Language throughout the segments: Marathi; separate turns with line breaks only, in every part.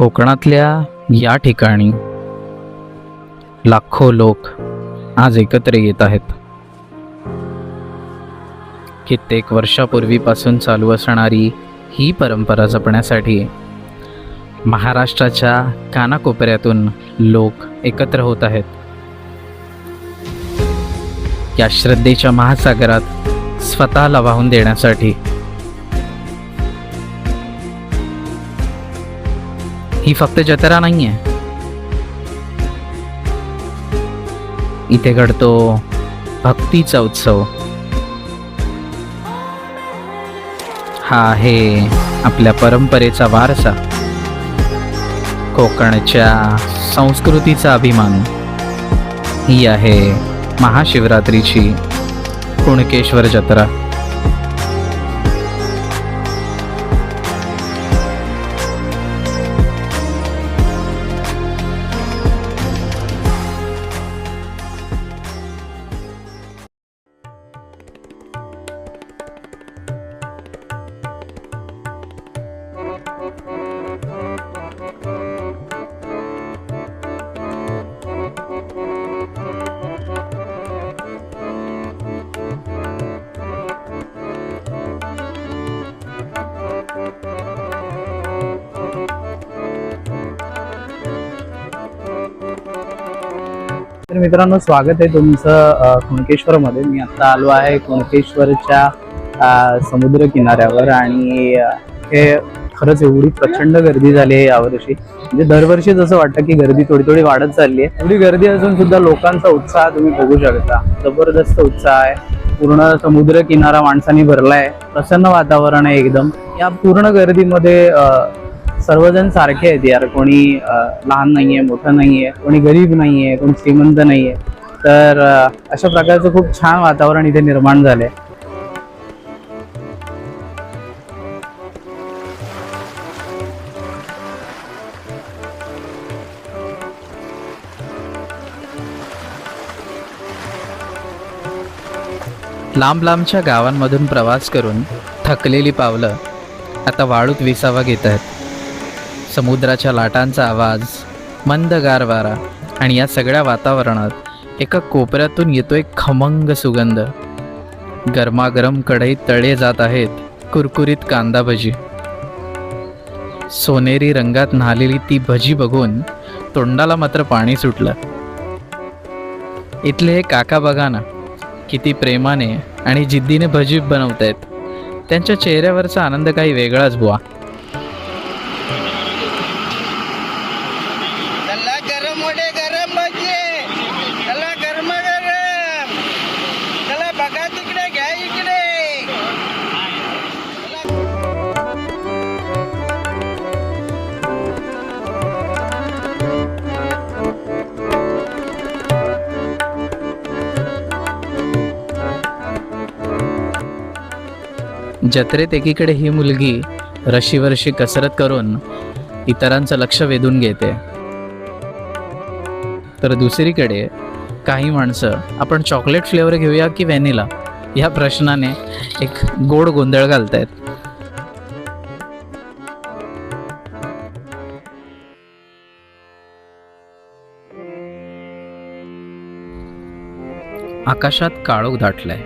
कोकणातल्या या ठिकाणी लाखो लोक आज एकत्र येत आहेत. कित्येक वर्षापूर्वीपासून चालू असणारी ही परंपरा जपण्यासाठी महाराष्ट्राच्या कानाकोपऱ्यातून लोक एकत्र होत आहेत. या श्रद्धेच्या महासागरात स्वतःला वाहून देण्यासाठी ही फक्त जत्रा नाहीये इथे घडतो भक्तीचा उत्सव हा आहे आपल्या परंपरेचा वारसा कोकणच्या संस्कृतीचा अभिमान ही आहे महाशिवरात्रीची कुणकेश्वर जत्रा
तर मित्रांनो स्वागत आहे तुमचं कुणकेश्वरमध्ये. मी आता आलो आहे कुणकेश्वरच्या समुद्र किनाऱ्यावर आणि हे खरंच एवढी प्रचंड गर्दी झाली आहे यावर्षी. म्हणजे दरवर्षी जसं वाटतं की गर्दी थोडी थोडी वाढत चालली आहे. एवढी गर्दी असून सुद्धा लोकांचा उत्साह तुम्ही बघू शकता. जबरदस्त उत्साह आहे. पूर्ण समुद्र किनारा माणसांनी भरलाय. प्रसन्न वातावरण आहे एकदम. या पूर्ण गर्दीमध्ये सर्वजण सारखे आहेत यार. कोणी लहान लहान नाहीये मोठं नाहीये कोणी गरीब नाहीये कोणी श्रीमंत नाहीये. तर अशा प्रकारचं खूप छान वातावरण इथे निर्माण झालंय.
लांब लांबच्या गावांमधून प्रवास करून थकलेली पावलं आता वाळूत विसावा घेत आहेत. समुद्राच्या लाटांचा आवाज मंद गार वारा आणि या सगळ्या वातावरणात एका कोपऱ्यातून येतोय खमंग सुगंध. गरमागरम कढईत तळे जात आहेत कुरकुरीत कांदा भजी. सोनेरी रंगात न्हालेली ती भजी बघून तोंडाला मात्र पाणी सुटलं. इथले हे काका बघा ना किती प्रेमाने आणि जिद्दीने भजी बनवतायत. त्यांच्या चेहऱ्यावरचा आनंद काही वेगळाच बुवा. जत्रेत एकीकडे ही मुलगी रशीवरशी कसरत करून इतरांचं लक्ष वेधून घेते. तर दुसरीकडे काही माणसं आपण चॉकलेट फ्लेवर घेऊया की व्हॅनिला या प्रश्नाने एक गोड गोंधळ घालतायत. आकाशात काळोख दाटलाय.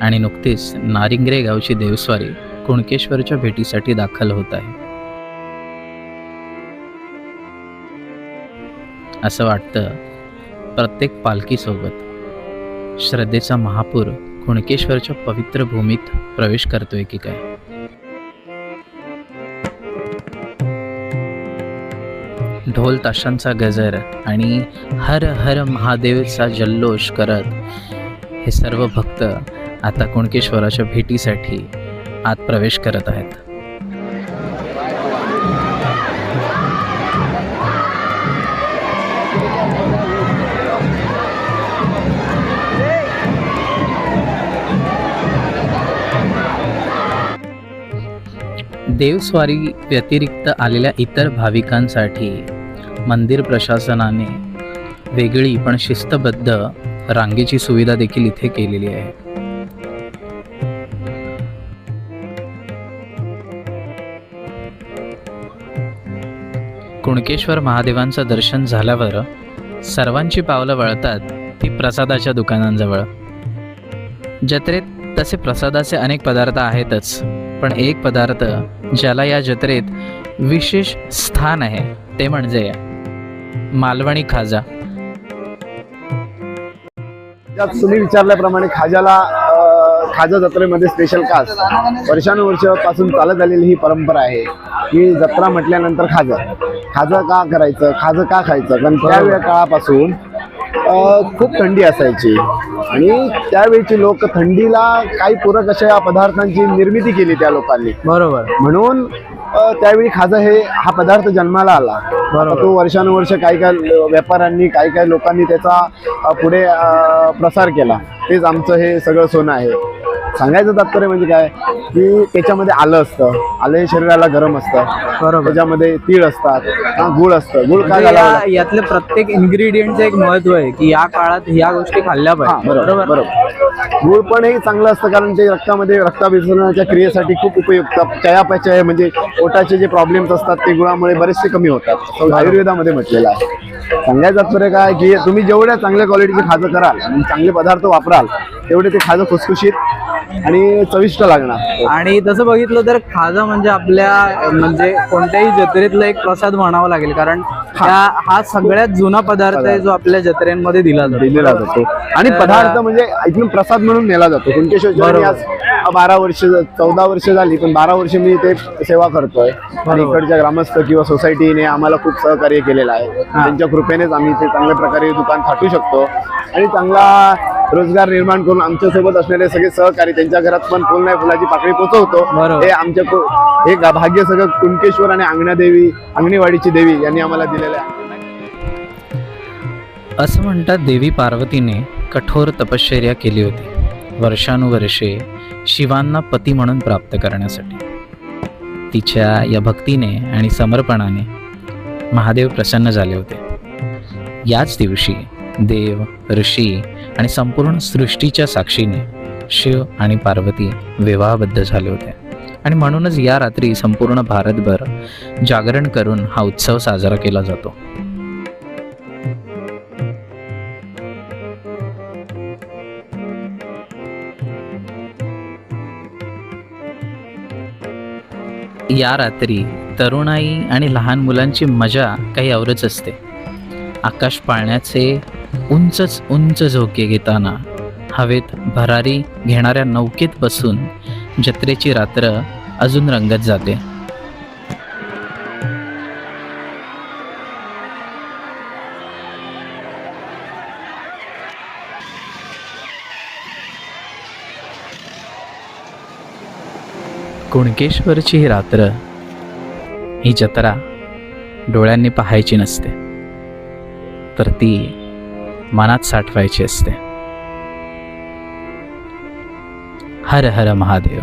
आणि नुकतीच नारिंगरे गावची देवस्वारी कुणकेश्वरच्या भेटीसाठी दाखल होत आहे. असं वाटतं प्रत्येक पालखीसोबत श्रद्धेचा महापूर कुणकेश्वरच्या पवित्र भूमीत प्रवेश करतोय की काय? ढोल ताशांचा गजर आणि हर हर महादेवचा जल्लोष करत हे सर्व भक्त आता कुणकेश्वराच्या भेटीसाठी आत प्रवेश करत आहेत. देवस्वारी व्यतिरिक्त आलेल्या इतर भाविकांसाठी मंदिर प्रशासनाने वेगळी पण शिस्तबद्ध रांगेची सुविधा देखील इथे केलेली आहे. कुणकेश्वर महादेवांचं दर्शन झाल्यावर सर्वांची पावलं वळतात ती प्रसादाच्या दुकानांजवळ. जत्रेत तसे प्रसादाचे अनेक पदार्थ आहेतच पण एक पदार्थ ज्याला या जत्रेत विशेष स्थान आहे ते म्हणजे मालवणी खाजा.
त्यात तुम्ही विचारल्याप्रमाणे खाजाला खाजा जत्रेमध्ये स्पेशल कास वर्षानुवर्षापासून चालत आलेली ही परंपरा आहे. की जत्रा म्हटल्यानंतर खाजा. खाजा का करायचं खाजं का खायचं? कारण त्यावेळी काळापासून खूप थंडी असायची. आणि त्यावेळची लोक थंडीला काही पूरक अशा पदार्थांची निर्मिती केली त्या लोकांनी.
बरोबर.
म्हणून त्यावेळी खाजा हे हा पदार्थ जन्माला आला. तो वर्षानुवर्ष काही काही व्यापाऱ्यांनी काही काही लोकांनी त्याचा पुढे प्रसार केला. तेच आमचं हे सगळं सोनं आहे. सांगायचं तात्पर्य म्हणजे काय? की त्याच्यामध्ये आलं असतं. आलं हे शरीराला गरम असतं.
बरोबर.
त्याच्यामध्ये तीळ असतात हा, गुळ असतं. गुळ काय
म्हणजे
घालावं
या-
लागतं?
यातले प्रत्येक इन्ग्रेडियंटचं एक महत्त्व आहे की या काळात ह्या गोष्टी खाल्ल्या
हा
पाहिजे.
बरोबर बरोबर? गुळ पण हे चांगलं असतं कारण ते रक्तामध्ये रक्ताभिसरणाच्या क्रियेसाठी खूप उपयुक्त. चयापचय म्हणजे पोटाचे जे प्रॉब्लेम्स असतात ते गुळामुळे बरेचसे कमी होतात. असं आयुर्वेदामध्ये म्हटलेलं आहे. सांगायचं तात्पर्य काय की तुम्ही जेवढ्या चांगल्या क्वालिटीचे खाजं कराल आणि चांगले पदार्थ वापराल तेवढे ते खाजं खुसखुशीत आणि चविष्ट लागणार.
आणि तसं बघितलं तर खाजा म्हणजे आपल्या म्हणजे कोणत्याही जत्रेतला एक प्रसाद म्हणावा लागेल. कारण हा. सगळ्यात जुना पदार्थ आहे जो आपल्या जत्रेमध्ये दिला
दिलेला जातो. आणि पदार्थ म्हणजे इथून प्रसाद म्हणून नेला जातो. कुणकेश्वर. आज बारा वर्ष चौदा वर्ष झाली पण बारा वर्ष मी ते सेवा करतोय. आणि. इकडच्या ग्रामस्थ किंवा सोसायटीने आम्हाला खूप सहकार्य केलेलं आहे. त्यांच्या कृपेनेच आम्ही ते चांगल्या प्रकारे दुकान थाटू शकतो. आणि चांगला रोजगार निर्माण करून आमच्यासोबत असणारे सगळे सहकारी त्यांच्या घरात पण फुल नाही फुलाची पाकळी पोचवतो.
बरोबर.
हे आमच्या हे भाग्य सगळं कुणकेश्वर आणि अंगणादेवी अंगणेवाडीची देवी यांनी आम्हाला दिलेलं आहे.
असं म्हणतात देवी पार्वतीने कठोर तपश्चर्या केली होती. वर्षानुवर्षे शिवांना पती म्हणून प्राप्त करण्यासाठी. तिच्या या भक्तीने आणि समर्पणाने महादेव प्रसन्न झाले होते. याच दिवशी देव ऋषी आणि संपूर्ण सृष्टीच्या साक्षीने शिव आणि पार्वती विवाहबद्ध झाले होते. आणि म्हणूनच या रात्री संपूर्ण भारतभर जागरण करून हा उत्सव साजरा केला जातो. या रात्री तरुणाई आणि लहान मुलांची मजा काही औरच असते. आकाश पाळण्याचे उंचच उंच झोके घेताना हवेत भरारी घेणाऱ्या नौकेत बसून जत्रेची रात्र अजून रंगत जाते. कुणकेश्वरची ही रात्र ही जत्रा डोळ्यांनी पाहायची नसते. तर ती मनात साठवायची असते. हर हर महादेव.